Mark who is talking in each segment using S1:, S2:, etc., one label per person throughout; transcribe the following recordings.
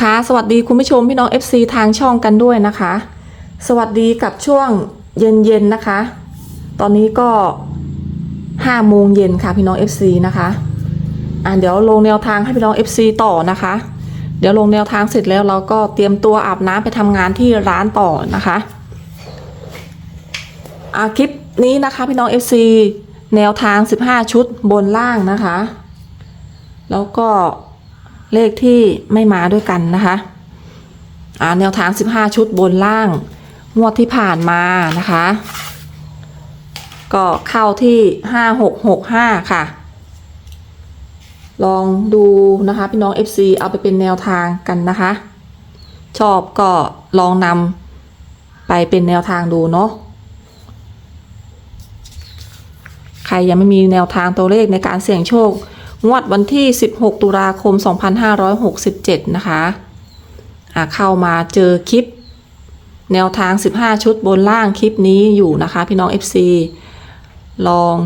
S1: ค่ะสวัสดีคุณผู้ชมพี่น้อง FC ทางช่องกันด้วยนะคะ สวัสดีกับช่วงเย็นๆนะคะ ตอนนี้ก็5โมงเย็นค่ะพี่น้อง FC นะคะอ่าเดี๋ยวลงแนวทางให้พี่น้อง FC ต่อนะคะ เดี๋ยวลงแนวทางเสร็จแล้วเราก็เตรียมตัวอาบน้ำไปทำงานที่ร้านต่อนะคะอ่าคลิปนี้นะคะพี่น้อง FC แนวทาง 15 ชุดบนล่างนะคะ แล้วก็ เลขที่ไม่มาด้วยกันนะคะอ่าแนวทาง 15 ชุดบนล่าง งวดที่ผ่านมานะคะ ก็เข้าที่ 5665 ค่ะ ลองดูนะคะ พี่น้อง FC เอาไปเป็นแนวทางกันนะคะ ชอบก็ลองนำไปเป็นแนวทางดูเนาะใครยังไม่มีแนวทางตัวเลขในการเสี่ยงโชค งวดวันที่ 16 ตุลาคม 2567 นะคะอะเข้ามาเจอคลิป แนวทาง 15 ชุดบนล่างคลิปนี้อยู่นะคะพี่น้อง FC ลอง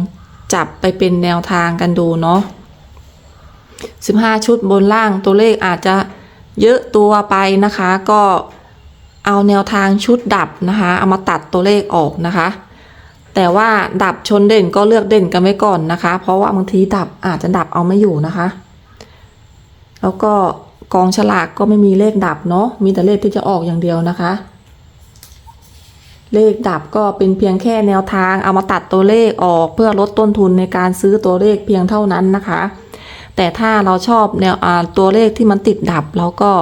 S1: จับไปเป็นแนวทางกันดูเนาะ15 ชุดบนล่างตัวเลขอาจจะเยอะตัวไปนะคะ ก็เอาแนวทางชุดดับนะคะ เอามาตัดตัวเลขออกนะคะ แต่ว่าดับชนเด่นก็เลือกเด่นกันไว้ก่อนนะคะ เพราะว่าบางทีดับอาจจะดับเอาไม่อยู่นะคะ แล้วก็กองฉลากก็ไม่มีเลขดับเนาะมีแต่เลขที่จะออกอย่างเดียวนะคะ เลขดับก็เป็นเพียงแค่แนวทางเอามาตัดตัวเลขออกเพื่อลดต้นทุนในการซื้อตัวเลขเพียงเท่านั้นนะคะ แต่ถ้าเราชอบแนวตัวเลขที่มันติดดับเราก็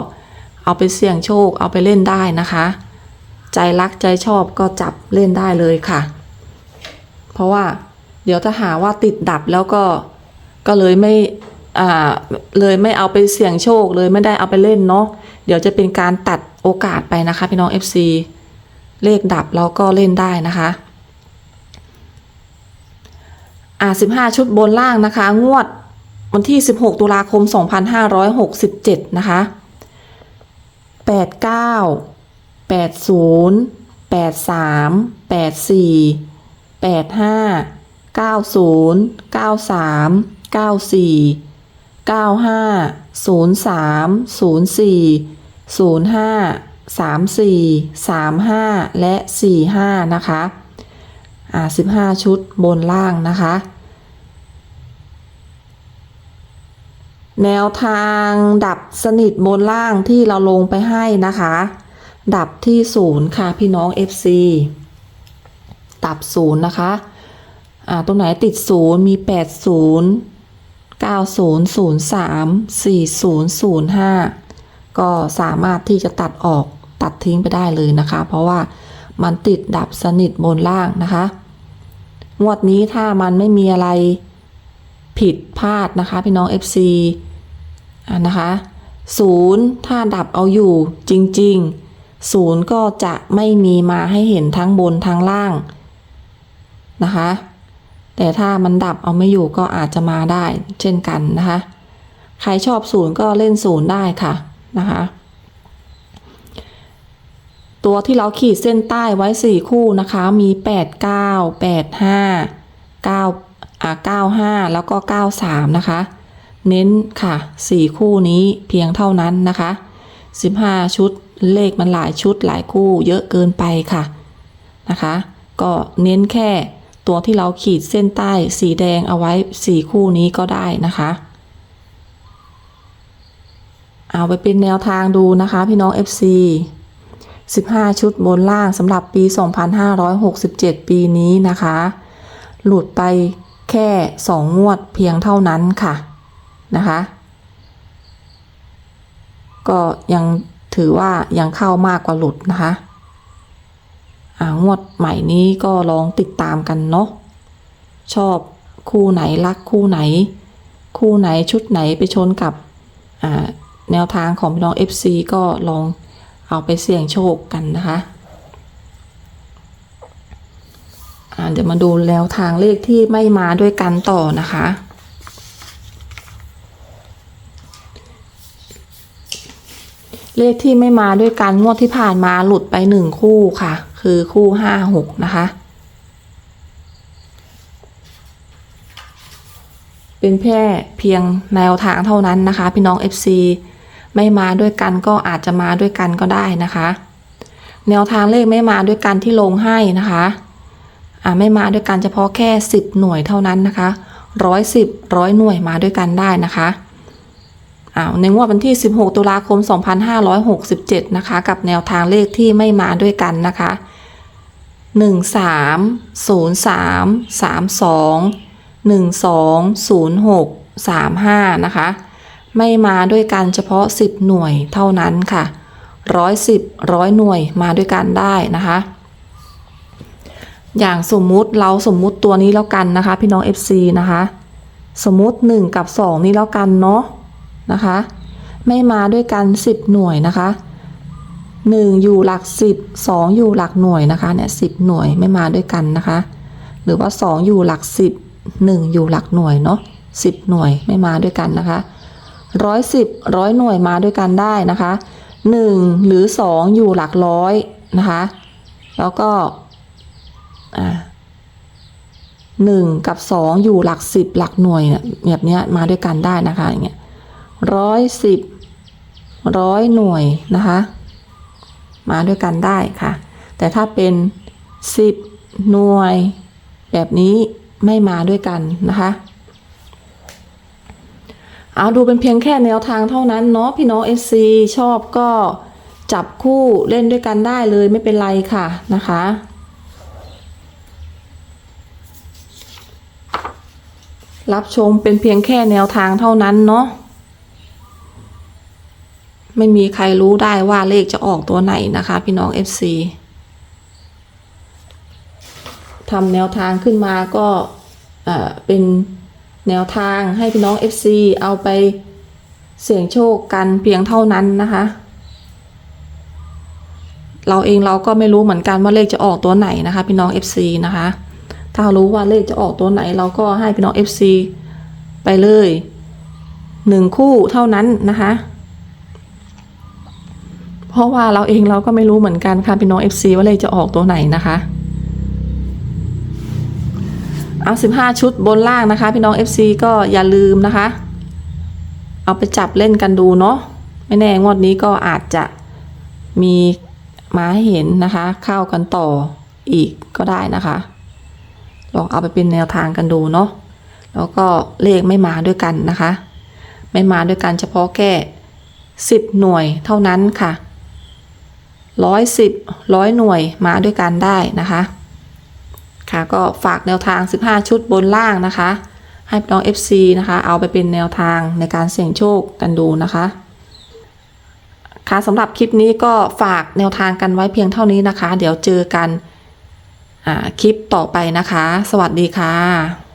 S1: เอาไปเสี่ยงโชคเอาไปเล่นได้นะคะ ใจรักใจชอบก็จับเล่นได้เลยค่ะ เพราะว่าเดี๋ยวถ้าหาว่าติดดับแล้วก็ก็เลยไม่อ่าเลยไม่เอาไปเสี่ยงโชคเลยไม่ได้เอาไปเล่นเนาะเดี๋ยวจะเป็นการตัดโอกาสไปนะคะพี่น้อง FC เลขดับเราก็เล่นได้นะคะอ่า15ชุดบนล่างนะคะ งวดวันที่ 16 ตุลาคม 2567 นะคะ 89 80 83 84 แปดห้าเก้าศูนย์เก้าสามเก้าสี่เก้าห้าศูนย์สามศูนย์สี่ศูนย์ห้าสามสี่สามห้าและสี่ห้านะคะอ่าสิบห้าชุดบนล่างนะคะ แนวทางดับสนิทบนล่างที่เราลงไปให้นะคะ ดับที่ศูนย์ค่ะพี่น้อง FC ตับศูนย์นะคะ อ่า ตรงไหนติดศูนย์มีแปดศูนย์เก้าศูนย์ศูนย์สามสี่ศูนย์ศูนย์ห้าก็สามารถที่จะตัดออกตัดทิ้งไปได้เลยนะคะ เพราะว่ามันติดดับสนิทบนล่างนะคะ งวดนี้ถ้ามันไม่มีอะไรผิดพลาดนะคะ พี่น้อง FC อ่านะคะศูนย์ถ้าดับเอาอยู่จริง ๆ ศูนย์ก็จะไม่มีมาให้เห็นทั้งบนทั้งล่าง นะคะ แต่ถ้ามันดับเอาไม่อยู่ก็อาจจะมาได้ เช่นกันนะคะ ใครชอบศูนย์ก็เล่นศูนย์ได้ค่ะนะคะ ตัวที่เราขีดเส้นใต้ไว้ 4 คู่นะคะ มี 8 9 8 5 9อ่า95 แล้วก็ 93 นะคะ เน้นค่ะ 4 คู่นี้เพียงเท่านั้นนะคะ 15 ชุดเลขมันหลายชุดหลายคู่เยอะเกินไปค่ะนะคะ ก็เน้นแค่ ตัวที่เราขีดเส้นใต้สีแดงเอาไว้4คู่นี้ก็ได้นะคะ เอาไปเป็นแนวทางดูนะคะพี่น้อง FC 15 ชุดบนล่างสำหรับปี 2567 ปีนี้นะคะ หลุดไปแค่ 2 งวดเพียงเท่านั้นค่ะนะคะ ก็ยังถือว่ายังเข้ามากกว่าหลุดนะคะ งวดใหม่นี้ก็ลองติดตามกันเนาะชอบคู่ไหนรักคู่ไหน คู่ไหนชุดไหนไปชนกับแนวทางของพี่น้อง FC ก็ลองเอาไปเสี่ยงโชคกันนะคะเดี๋ยวมาดูแนวทางเลขที่ไม่มาด้วยกันต่อนะคะ เลขที่ไม่มาด้วยกันงวดที่ผ่านมาหลุดไปหนึ่งคู่ค่ะ คือคู่ห้าหกนะคะ เป็นแค่เพียงแนวทางเท่านั้นนะคะ พี่น้อง FC ไม่มาด้วยกันก็อาจจะมาด้วยกันก็ได้นะคะ แนวทางเลขไม่มาด้วยกันที่ลงให้นะคะอ่าไม่มาด้วยกันเฉพาะแค่ 10 หน่วยเท่านั้นนะคะร้อยสิบร้อยหน่วยมาด้วยกันได้นะคะ อ้าวในงวดวันที่ 16 ตุลาคม 2567 นะคะ กับแนวทางเลขที่ไม่มาด้วยกันนะคะ 1 3 0 3 3 2 1 2 0 6 3 5 นะคะ ไม่มาด้วยกันเฉพาะ 10 หน่วยเท่านั้นค่ะร้อยสิบร้อยหน่วยมาด้วยกันได้นะคะ อย่างสมมุติเราสมมุติตัวนี้แล้วกันนะคะ พี่น้อง FC นะคะ สมมุติ 1 กับ 2 นี้แล้วกันเนาะ นะคะ ไม่มาด้วยกัน 10 หน่วยนะคะ 1 อยู่หลัก 10 2 อยู่หลักหน่วยนะคะเนี่ย10หน่วยไม่มาด้วยกันนะคะ หรือว่า 2 อยู่หลัก 10 1 อยู่หลักหน่วยเนาะ10 หน่วยไม่มาด้วยกันนะคะร้อยสิบร้อยหน่วยมาด้วยกันได้นะคะหนึ่งหรือสองอยู่หลักร้อยนะคะ แล้วก็หนึ่งกับสองอยู่หลักสิบหลักหน่วยเนี่ยแบบนี้มาด้วยกันได้นะคะอย่างเงี้ย ร้อยสิบร้อยหน่วยนะคะ มาด้วยกันได้ค่ะ แต่ถ้าเป็นสิบหน่วย แบบนี้ไม่มาด้วยกันนะคะ เอาดูเป็นเพียงแค่แนวทางเท่านั้นเนาะพี่น้อง FC ชอบก็จับคู่เล่นด้วยกันได้เลยไม่เป็นไรค่ะนะคะรับชมเป็นเพียงแค่แนวทางเท่านั้นเนาะ ไม่มีใครรู้ได้ว่าเลขจะออกตัวไหนนะคะ พี่น้อง FC ทำแนวทางขึ้นมาก็เป็นแนวทางให้พี่น้อง FC เอาไปเสี่ยงโชคกันเพียงเท่านั้นนะคะ เราเองเราก็ไม่รู้เหมือนกันว่าเลขจะออกตัวไหนนะคะ พี่น้อง FC นะคะ ถ้ารู้ว่าเลขจะออกตัวไหน เราก็ให้พี่น้อง FC ไปเลยหนึ่งคู่เท่านั้นนะคะ เพราะว่าเราเองเราก็ไม่รู้เหมือนกันค่ะพี่น้อง FC ว่าเลขจะออกตัวไหนนะคะ เอา15ชุดบนล่างนะคะ พี่น้อง FC ก็อย่าลืมนะคะ เอาไปจับเล่นกันดูเนาะไม่แน่งวดนี้ก็อาจจะมีมาให้เห็นนะคะ เข้ากันต่ออีกก็ได้นะคะ ลองเอาไปเป็นแนวทางกันดูเนาะแล้วก็เลขไม่มาด้วยกันนะคะ ไม่มาด้วยกันเฉพาะแค่10 หน่วยเท่านั้นค่ะ ร้อยสิบร้อยหน่วยมาด้วยกันได้นะคะ ค่ะก็ฝากแนวทาง 15 ชุดบนล่างนะคะ ให้น้อง FC นะคะ เอาไปเป็นแนวทางในการเสี่ยงโชคกันดูนะคะค่ะสำหรับคลิปนี้ก็ฝากแนวทางกันไว้เพียงเท่านี้นะคะ เดี๋ยวเจอกันคลิปต่อไปนะคะ สวัสดีค่ะ